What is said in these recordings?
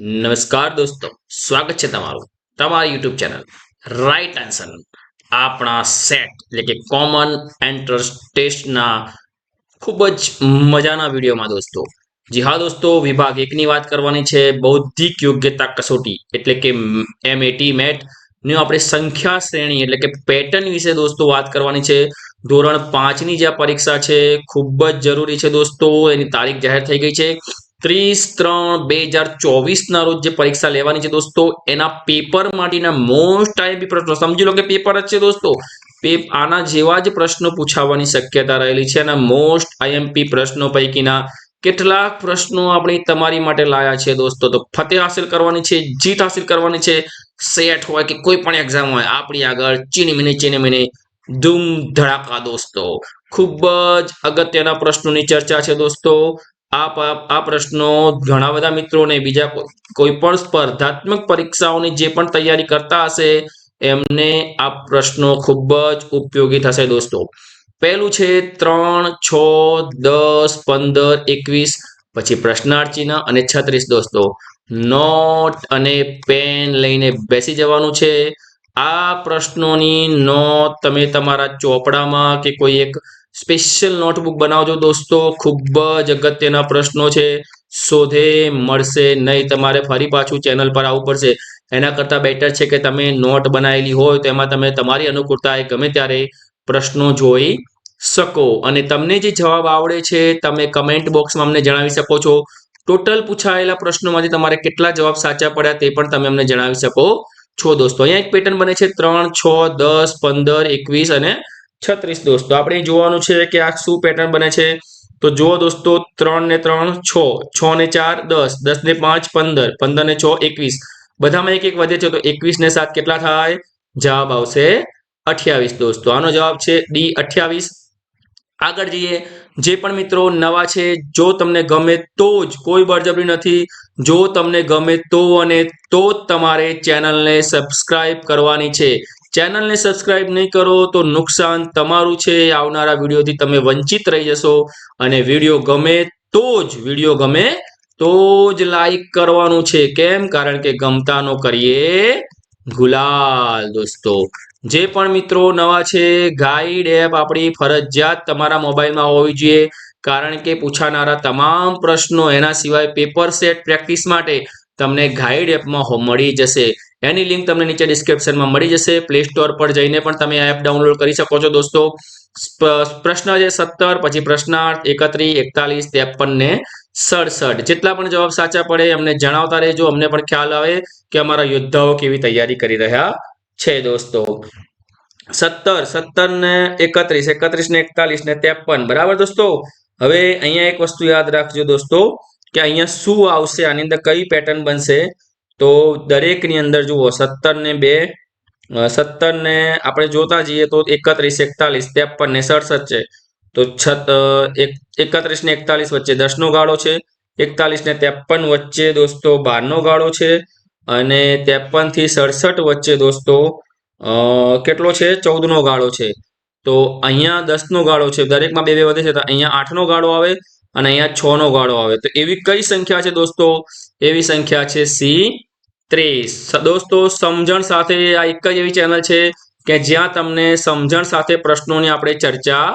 નમસ્કાર દોસ્તો, સ્વાગત છે તમારું તમારી યુટ્યુબ ચેનલ રાઈટ આન્સર આપણા સેટ એટલે કે કોમન એન્ટ્રન્સ ટેસ્ટના ખૂબ જ મજાના વિડીયોમાં દોસ્તો. જી હા દોસ્તો, વિભાગ એકની વાત કરવાની છે, બૌદ્ધિક યોગ્યતા કસોટી એટલે કે એમ એટી મેટની આપણે સંખ્યા શ્રેણી એટલે કે પેટર્ન વિશે દોસ્તો વાત કરવાની છે. ધોરણ પાંચની જે પરીક્ષા છે, ખૂબ જ જરૂરી છે દોસ્તો, એની તારીખ જાહેર થઈ ગઈ છે. ત્રીસ ત્રણ બે હજાર ચોવીસના રોજ જે પરીક્ષા લેવાની છે દોસ્તો, એના પેપર માટેના મોસ્ટ આઈએમપી પ્રશ્નો. સમજી લો કે પેપર જ છે દોસ્તો. આના જેવા જ પ્રશ્નો પૂછાવાની શક્યતા રહેલી છે અને મોસ્ટ આઈએમપી પ્રશ્નો પૈકીના કેટલાક પ્રશ્નો આપણે તમારી માટે લાયા છે દોસ્તો. તો ફતેહ હાસિલ કરવાની છે, જીત હાસિલ કરવાની છે, સેટ હોય કે કોઈ પણ એક્ઝામ હોય, આપણી આગળ ચીની મિની ચીની મિની ધૂમ ધડાકા દોસ્તો. ખૂબ જ અગત્યના પ્રશ્નોની ચર્ચા છે દોસ્તો. આ આ પ્રશ્નો ઘણા બધા મિત્રોને, બીજા કોઈ પણ સ્પર્ધાત્મક પરીક્ષાઓની જે પણ તૈયારી કરતા હશે, એમને આ પ્રશ્નો ખૂબ જ ઉપયોગી થશે દોસ્તો. પહેલું છે ત્રણ, છ, દસ, પંદર, એકવીસ, પછી પ્રશ્નાર્થ ચિહ્ન અને છત્રીસ દોસ્તો. નોટ અને પેન લઈને બેસી જવાનું છે. આ પ્રશ્નોની નોટ તમે તમારા ચોપડામાં કે કોઈ એક સ્પેશિયલ નોટબુક બનાવજો દોસ્તો. ખૂબ જ અગત્યના પ્રશ્નો છે. શોધે મળશે નહીં. તમારે ફરી પાછું ચેનલ પર આવવું પડશે. એના કરતાં બેટર છે કે તમે નોટ બનાવેલી હોય તો એમાં તમે તમારી અનુકૂળતાએ ગમે ત્યારે પ્રશ્નો જોઈ શકો. અને તમને જે જવાબ આવડે છે, તમે કમેન્ટ બોક્સમાં અમને જણાવી શકો છો. ટોટલ પૂછાયેલા પ્રશ્નોમાંથી તમારે કેટલા જવાબ સાચા પડ્યા તે પણ તમે અમને જણાવી શકો છો દોસ્તો. અહીંયા એક પેટર્ન બને છે ત્રણ, છ, દસ, પંદર, એકવીસ અને છત્રીસ દોસ્તો. આપણે જોવાનું છે કે આ શું પેટર્ન બને છે? તો જુઓ દોસ્તો, ત્રણ ને ત્રણ, છ. છ ને ચાર, દસ. દસ ને પાંચ, પંદર. પંદર ને છ, એકવીસ. બધામાં એક એક વધે છે, તો એકવીસ ને સાત કેટલા થાય? જવાબ આવશે અઠ્યાવીસ દોસ્તો. આનો જવાબ છે ડી, અઠ્યાવીસ. આગળ જઈએ. જે પણ મિત્રો નવા છે, જો તમને ગમે તો જ, કોઈ બળજબરી નથી, જો તમને ગમે તો અને તો જ તમારે ચેનલને સબસ્ક્રાઇબ કરવાની છે. ચેનલને સબસ્ક્રાઇબ નહીં કરો તો નુકસાન તમારું છે. આવનારા વિડીયોથી તમે વંચિત રહી જશો અને વીડિયો ગમે તો જ, વીડિયો ગમે તો જ લાઈક કરવાનું છે. કેમ? કારણ કે ગમતાનો કરીએ ગુલાલ દોસ્તો. જે પણ મિત્રો નવા છે ગાઈડ એપ આપણી ફરજિયાત તમારા મોબાઈલમાં હોવી જોઈએ. કારણ કે પૂછાનારા તમામ પ્રશ્નો એના સિવાય પેપર સેટ પ્રેક્ટિસ માટે તમને ગાઈડ એપમાં મળી જશે. એની લિંક તમને નીચે ડિસ્ક્રિપ્શનમાં મળી જશે. પ્લે સ્ટોર પર જઈને પણ તમે એપ ડાઉનલોડ કરી શકો છો દોસ્તો. પ્રશ્ન છે સત્તર, પછી પ્રશ્નાર્થ, એકત્રીસ, એકતાલીસ, ત્રેપન ને સડસઠ. જેટલા પણ જવાબ સાચા પડે અમને જણાવતા રહેજો. અમને પણ ખ્યાલ આવે કે અમારા યોદ્ધાઓ કેવી તૈયારી કરી રહ્યા છે દોસ્તો. સત્તર સત્તર ને એકત્રીસ એકત્રીસ ને એકતાલીસ ને ત્રેપન. બરાબર દોસ્તો? હવે અહીંયા એક વસ્તુ યાદ રાખજો દોસ્તો કે અહીંયા શું આવશે? આની અંદર કઈ પેટર્ન બનશે? તો દરેકની અંદર જુઓ સત્તર ને બે સત્તર ને આપણે જોતા જઈએ તો એકત્રીસ, એકતાલીસ, ત્રેપન ને સડસઠ છે. તો છત એકત્રીસ ને એકતાલીસ વચ્ચે દસનો ગાળો છે, એકતાલીસ ને ત્રેપન વચ્ચે દોસ્તો બારનો ગાળો છે અને ત્રેપનથી સડસઠ વચ્ચે દોસ્તો કેટલો છે? ચૌદનો ગાળો છે. તો અહીંયા દસનો ગાળો છે, દરેકમાં બે બે વધે છે, તો અહીંયા આઠનો ગાળો આવે અને અહીંયા છ નો ગાળો આવે. તો એવી કઈ સંખ્યા છે દોસ્તો? એવી સંખ્યા છે સી ત્રીસ. દોસ્તો, સમજણ સાથે આ એક જ એવી ચેનલ છે કે જ્યાં તમને સમજણ સાથે પ્રશ્નોની આપણે ચર્ચા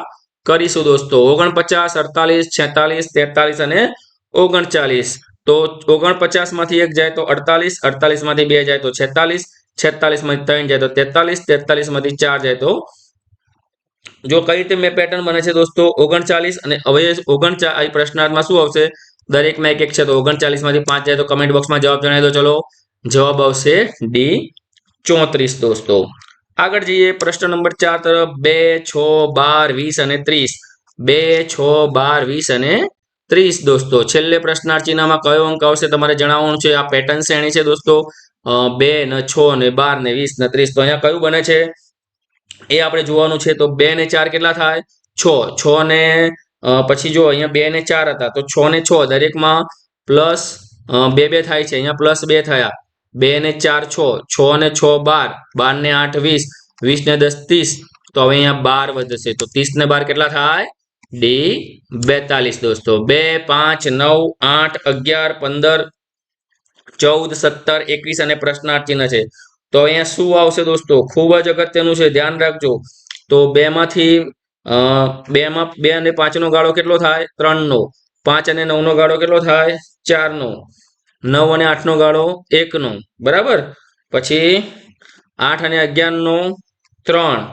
કરીશું દોસ્તો. ઓગણપચાસ, અડતાલીસ, છેતાલીસ, તેતાલીસ અને ઓગણચાલીસ. તો ઓગણપચાસમાંથી એક જાય તો અડતાલીસ અડતાલીસમાંથી બે જાય તો છેતાલીસ છેતાલીસમાંથી ત્રણ જાય તો તેતાલીસ તેતાલીસમાંથી ચાર જાય તો જો કઈ રીતે મેં પેટર્ન બને છે દોસ્તો? ઓગણચાલીસ અને હવે ઓગણચાલીસ પ્રશ્નાર્થમાં શું આવશે? દરેકમાં એક એક છે તો ઓગણચાલીસમાંથી પાંચ જાય તો કમેન્ટ બોક્સમાં જવાબ જણાવી દો. ચલો. જવાબ આવશે ડી ચોત્રીસ દોસ્તો. આગળ જઈએ પ્રશ્ન નંબર ચાર તરફ. બે, છ, બાર, વીસ અને ત્રીસ. બે, છ, બાર, વીસ અને ત્રીસ દોસ્તો. છેલ્લે પ્રશ્નાર્થ કયો અંક આવશે તમારે જણાવવાનું છે? આ પેટર્ન શ્રેણી છે દોસ્તો. બે ને છ ને બાર ને વીસ ને ત્રીસ. તો અહીંયા કયું બને છે? એ આપણે જોવાનું છે. તો બે ને ચાર કેટલા થાય? છ. છ ને પછી જો અહીંયા બે ને ચાર હતા, તો છ ને છ દરેકમાં પ્લસ બે બે થાય છે. અહીંયા પ્લસ બે થયા. બે ને ચાર છ છ ને છ બાર બાર ને આઠ વીસ વીસ ને દસ ત્રીસ. તો હવે અહીંયા બાર વધશે. તો ત્રીસ ને બાર કેટલા થાય? ડી, બેતાલીસ દોસ્તો. બે, પાંચ, નવ, આઠ, અગિયાર, પંદર, ચૌદ, સત્તર, એકવીસ અને પ્રશ્નાર્થ ચિહ્ન છે. તો અહીંયા શું આવશે દોસ્તો? ખૂબ જ અગત્યનું છે. ધ્યાન રાખજો. તો બે માંથી બે માં બે અને પાંચનો ગાળો કેટલો થાય? ત્રણનો. પાંચ અને નવનો ગાળો કેટલો થાય? ચારનો. નવ અને આઠનો ગાળો એકનો. બરાબર? પછી આઠ અને અગિયારનો ત્રણ.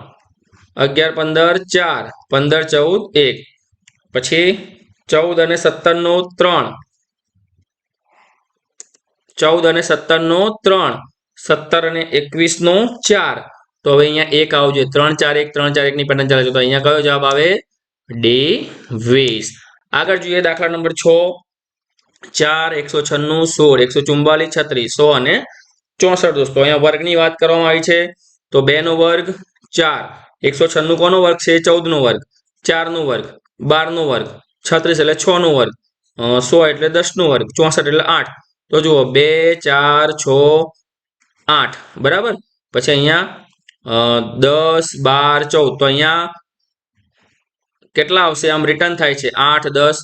અગિયાર, પંદર, ચાર. પંદર, ચૌદ, એક. પછી ચૌદ અને સત્તરનો ત્રણ. ચૌદ અને સત્તરનો ત્રણ. સત્તર અને એકવીસનો ચાર. તો હવે અહીંયા એક આવજો. ત્રણ, ચાર, એક. ત્રણ, ચાર, એકની પેટર્ન ચાલે છે. તો અહીંયા કયો જવાબ આવે? ડી, વીસ. આગળ જોઈએ દાખલા નંબર છ. ચાર, એકસો છન્નું, સોળ, એકસો ચુમ્બાલીસ છત્રીસ, સો અને ચોસઠ દોસ્તો, અહીંયા વર્ગની વાત કરવામાં આવી છે. તો બે નો વર્ગ, ચાર. એકસો છન્નું કોનો વર્ગ છે? ચૌદ નો વર્ગ. ચાર નો વર્ગ બાર નો વર્ગ, છત્રીસ એટલે છ નો વર્ગ સો એટલે દસ નો વર્ગ, ચોસઠ એટલે આઠ. તો જુઓ, બે, ચાર, છ, આઠ. બરાબર? પછી અહીંયા દસ, બાર, ચૌદ. તો અહીંયા કેટલા આવશે? આમ રિટર્ન થાય છે. આઠ, દસ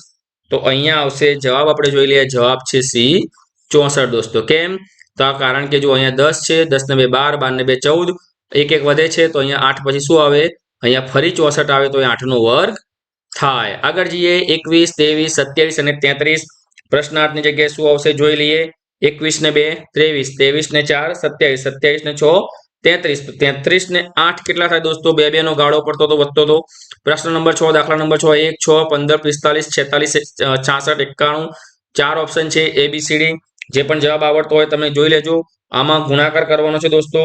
તો અહીંયા આવશે, જવાબ આપણે જોઈ લઈએ, જવાબ છે સી, ચોસઠ દોસ્તો, કેમ? તો આ કારણ કે જો અહીંયા દસ છે, દસ ને બે બાર બાર ને બે ચૌદ, એક એક વધે છે, તો અહીંયા આઠ પછી શું આવે? અહીંયા ફરી ચોસઠ આવે, તો આઠ નો વર્ગ થાય. આગળ જઈએ, એકવીસ, ત્રેવીસ, સત્યાવીસ અને તેત્રીસ, પ્રશ્નાર્થની જગ્યાએ શું આવશે? જોઈ લઈએ, એકવીસ ને બે, ત્રેવીસ ત્રેવીસ ને ચાર, સત્યાવીસ સત્યાવીસ ને છ તેત્રીસ. તેત્રીસ ને આઠ કેટલા થાય દોસ્તો? બે બે નો ગાળો પડતો તો વધતો હતો પ્રશ્ન નંબર છ, દાખલા નંબર છ, એક, છ, પંદર, પિસ્તાલીસ, છેતાલીસ છાસઠ, એકાણું. ચાર ઓપ્શન છે એબીસીડી જે પણ જવાબ આવડતો હોય તમે જોઈ લેજો. આમાં ગુણાકાર કરવાનો છે દોસ્તો.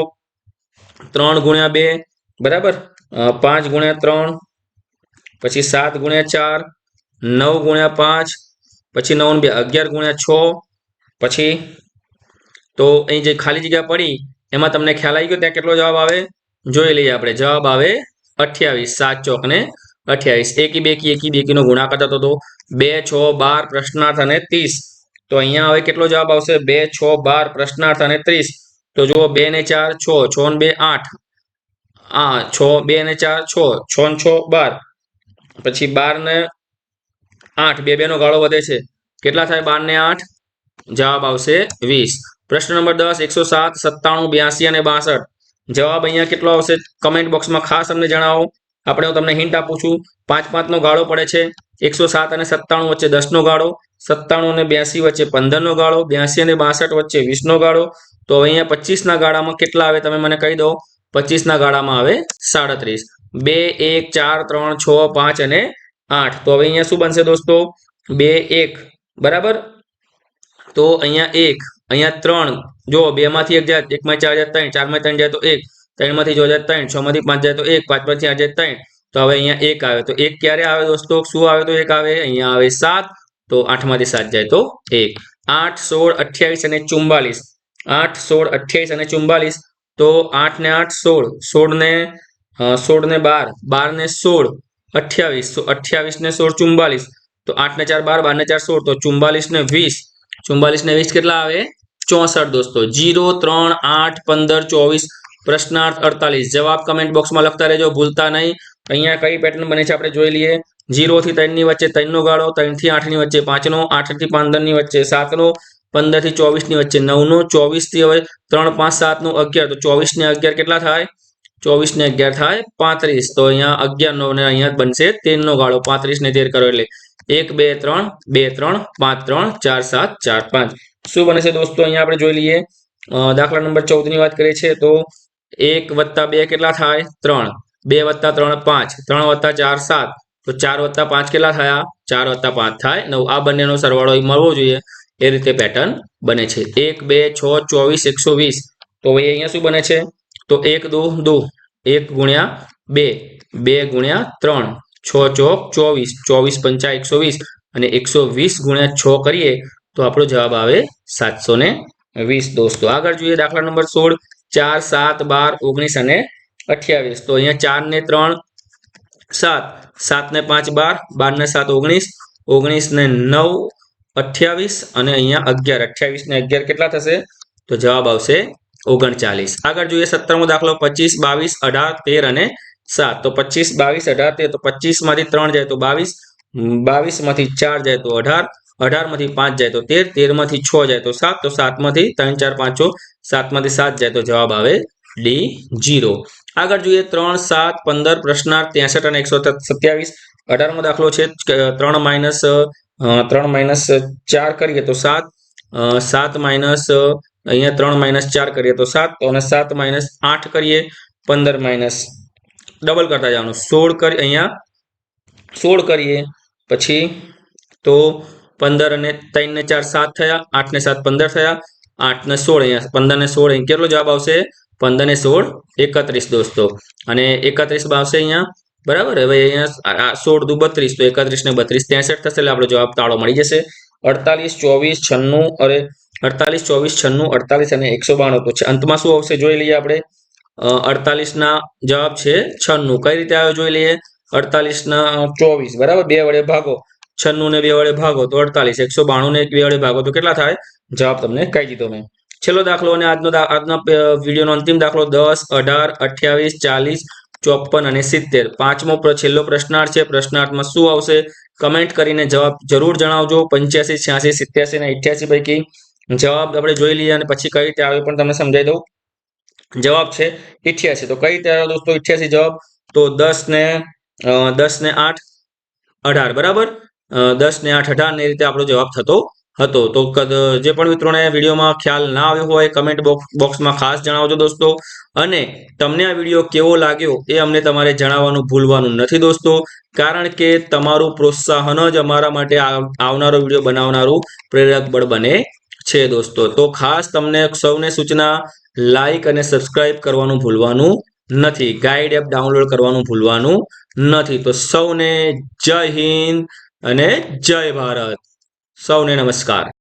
ત્રણ ગુણ્યા બે, બરાબર? પાંચ ગુણ્યા ત્રણ, પછી સાત ગુણ્યા ચાર, નવ ગુણ્યા પાંચ, પછી નવ બે, અગિયાર ગુણ્યા છ, પછી તો અહીં જે ખાલી જગ્યા પડી એમાં તમને ખ્યાલ આવી ગયો, ત્યાં કેટલો જવાબ આવે? જોઈ લઈએ આપણે. જવાબ આવે અઠ્યાવીસ, સાત ચોક ને અઠ્યાવીસ. એકી બેકી એકી બેકી નો ગુણાકાર થતો હતો બે, છ, બાર પ્રશ્નાર્થ અને ત્રીસ. તો અહીંયા હવે કેટલો જવાબ આવશે? બે, છ, બાર પ્રશ્નાર્થ અને ત્રીસ. તો જુઓ, બે ને ચાર, છ. છ ને બે, આઠ. આ છ, બે ને ચાર, છ. છ ને છ, બાર. પછી બાર ને આઠ. બે બે નો ગાળો વધે છે. કેટલા થાય? બાર ને આઠ. જવાબ આવશે વીસ. પ્રશ્ન નંબર દસ, એકસો સાત, સત્તાણું, બ્યાસી અને બાસઠ. જવાબ અહીંયા કેટલો આવશે? કમેન્ટ બોક્સમાં ખાસ અમને જણાવો. આપણે હું તમને હિન્ટ આપું છું. પાંચ પાંચનો ગાળો પડે છે. એકસો સાત અને સત્તાણું વચ્ચે દસનો ગાળો, સત્તાણું અને બ્યાસી વચ્ચે પંદરનો ગાળો, બ્યાસી અને બાસઠ વચ્ચે વીસનો ગાળો. તો અહીંયા પચીસના ગાળામાં કેટલા આવે તમે મને કહી દો? પચીસના ગાળામાં આવે સાડત્રીસ. બે, એક, ચાર, ત્રણ, છ, પાંચ અને આઠ. તો હવે અહીંયા શું બનશે દોસ્તો? બે, એક. બરાબર? તો અહીંયા એક. અહીંયા ત્રણ, જો બે માંથી એક જાય, એકમાં ચાર જાય ત્રણ, ચારમાં ત્રણ જાય તો એક ત્રણમાંથી જો જાય ત્રણ છ માંથી પાંચ જાય તો એક પાંચમાંથી આઠ જાય ત્રણ. તો હવે અહીંયા એક આવે. તો એક ક્યારે આવે દોસ્તો? શું આવે તો એક આવે? અહીંયા આવે સાત, તો આઠમાંથી સાત જાય તો એક. આઠ, સોળ, અઠ્યાવીસ અને ચુમ્બાલીસ આઠ, સોળ, અઠ્યાવીસ અને ચુમ્બાલીસ તો આઠ ને આઠ, સોળ. સોળ ને સોળ ને બાર. બાર ને સોળ, અઠ્યાવીસ. તો અઠ્યાવીસ ને સોળ ચુમ્બાલીસ તો આઠ ને ચાર, બાર. બાર ને ચાર, સોળ. તો ચુમ્બાલીસ ને વીસ. ચુમ્બાલીસ ને વીસ કેટલા આવે? ચોસઠ દોસ્તો, જીરો, ત્રણ, આઠ, પંદર, ચોવીસ, પ્રશ્નાર્થ અડતાલીસ. જવાબ કમેન્ટ બોક્સમાં લખતા રહેજો, ભૂલતા નહીં. અહીંયા કઈ પેટર્ન બને છે આપણે જોઈ લઈએ. જીરો થી ત્રણની વચ્ચે ત્રણ નો ગાળો, ત્રણથી આઠની વચ્ચે પાંચ નો આઠથી પંદરની વચ્ચે સાત નો પંદરથી ચોવીસની વચ્ચે નવ નો ચોવીસથી હવે ત્રણ, પાંચ સાત નો અગિયાર. તો ચોવીસ ને અગિયાર કેટલા થાય? ચોવીસ ને અગિયાર થાય પાંત્રીસ. તો અહીંયા અગિયાર નો ને અહીંયા બનશે તેર નો ગાળો. પાંત્રીસ ને તેર કરો એટલે એક, બે, ત્રણ બે, ત્રણ, પાંચ, ત્રણ, ચાર, સાત, ચાર, પાંચ. શું બને છે દોસ્તો? અહીંયા આપણે જોઈ લઈએ. દાખલા નંબર ચૌદની વાત કરીએ છીએ તો એક વત્તા બે કેટલા થાય? ત્રણ. બે વત્તા ત્રણ પાંચ. ત્રણ વત્તા ચાર સાત. તો ચાર વત્તા પાંચ કેટલા થયા? ચાર વત્તા પાંચ થાય. નવ. આ બંનેનો સરવાળો મળવો જોઈએ. એ રીતે પેટર્ન બને છે. એક, બે, છ, ચોવીસ, એકસો વીસ. તો ભાઈ અહીંયા શું બને છે? તો એક, દો દો. એક ગુણ્યા બે. બે ગુણ્યા ત્રણ. છ ચોક ચોવીસ. ચોવીસ પંચા એકસો વીસ. અને એકસો વીસ ગુણ્યા છ કરીએ તો આપણો જવાબ આવે સાતસો ને વીસ. દોસ્તો, આગળ જોઈએ દાખલા નંબર સોળ. ચાર, સાત, બાર, ઓગણીસ અને અઠ્યાવીસ. તો અહીંયા ચાર ને ત્રણ, સાત. સાત ને પાંચ, બાર. બાર ને સાત, ઓગણીસ. ઓગણીસ ને નવ, અઠ્યાવીસ અને અહીંયા અગિયાર. અઠ્યાવીસ ને અગિયાર કેટલા થશે? તો જવાબ આવશે ઓગણચાલીસ. આગળ જોઈએ સત્તરમો દાખલો. પચીસ, બાવીસ, અઢાર, તેર અને સાત. તો પચીસ, બાવીસ, અઢાર, તેર. તો પચીસમાંથી ત્રણ જાય તો બાવીસ. બાવીસમાંથી ચાર જાય તો અઢાર. અઢારમાંથી પાંચ જાય તો તેર તેરમાંથી છ જાય તો સાત, તો સાતમાંથી ત્રણ, ચાર, પાંચ, છ સાતમાંથી સાત જાય તો જવાબ આવે ડી જીરો. આગળ જોઈએ ત્રણ, સાત, પંદર, પ્રશ્નાર્થ, ત્રેસઠ અને એકસો સત્યાવીસ. અઢારમો દાખલો છે ત્રણ માઇનસ ત્રણ માઇનસ ચાર કરીએ તો સાત સાત માઇનસ અહીંયા ત્રણ માઇનસ ચાર કરીએ તો સાત અને સાત માઇનસ આઠ કરીએ, પંદર માઇનસ ડબલ કરતા જવાનું. સોળ કરી, અહીંયા સોળ કરીએ, પછી તો પંદર અને ત્રણ ને ચાર સાત થયા, આઠ ને સાત પંદર થયા, આઠ ને સોળ અહીંયા, પંદર ને સોળ કેટલો જવાબ આવશે? પંદર ને સોળ, એકત્રીસ દોસ્તો. અને એકત્રીસ આવશે અહીંયા, બરાબર? હવે અહીંયા સોળ દુ બત્રીસ, તો એકત્રીસ ને બત્રીસ ત્રેસઠ થશે, એટલે આપણો જવાબ તાળો મળી જશે. અડતાલીસ, ચોવીસ, છન્નું, અરે, અડતાલીસ, ચોવીસ, છન્નું, અડતાલીસ અને એકસો બાણું. તો અંતમાં શું આવશે? જોઈ લઈએ આપણે. અડતાલીસ ના જવાબ છે છન્નું. કઈ રીતે આવ્યો? જોઈ લઈએ. અડતાલીસ ના ચોવીસ, બરાબર? બે વડે ભાગો. છન્નું ને બે વડે ભાગો તો અડતાલીસ, એકસો બાણું ને બે વડે ભાગો તો કેટલા થાય? જવાબ તમને કહી દીધો મેં. છેલ્લો દાખલો અને આજનો આજનો વિડીયોનો અંતિમ દાખલો દસ, અઢાર, અઠ્યાવીસ, ચાલીસ, ચોપન અને સિત્તેર. પાંચમો છેલ્લો પ્રશ્નાર્થ છે. પ્રશ્નાર્થમાં શું આવશે? કમેન્ટ કરીને જવાબ જરૂર જણાવજો. પંચ્યાસી, છ્યાસી, સિત્યાસી અને અઠ્યાસી પૈકી જવાબ આપણે જોઈ લઈએ અને પછી કઈ રીતે આવે પણ તમને સમજાવી દઉં. જવાબ છે ઇઠ્યાસી. તો કઈ રીતે દોસ્તો? ઇઠ્યાસી જવાબ. તો દસ ને દસ ને આઠ, અઢાર. બરાબર? દસ ને આઠ અઢાર ને રીતે આપણો જવાબ થતો હતો. તો જે પણ મિત્રોને વિડીયોમાં ખ્યાલ ના આવ્યો હોય કમેન્ટ બોક્સમાં ખાસ જણાવજો દોસ્તો. અને તમને આ વીડિયો કેવો લાગ્યો એ અમને તમારે જણાવવાનું ભૂલવાનું નથી દોસ્તો. કારણ કે તમારું પ્રોત્સાહન જ અમારા માટે આવનારો વીડિયો બનાવનારું પ્રેરક બળ બને છે દોસ્તો. તો ખાસ તમને સૌને સૂચના લાઈક અને સબસ્ક્રાઇબ કરવાનું ભૂલવાનું નથી. ગાઈડ એપ ડાઉનલોડ કરવાનું ભૂલવાનું નથી. તો સૌને જય હિન્દ. અને જય ભારત. સૌને નમસ્કાર.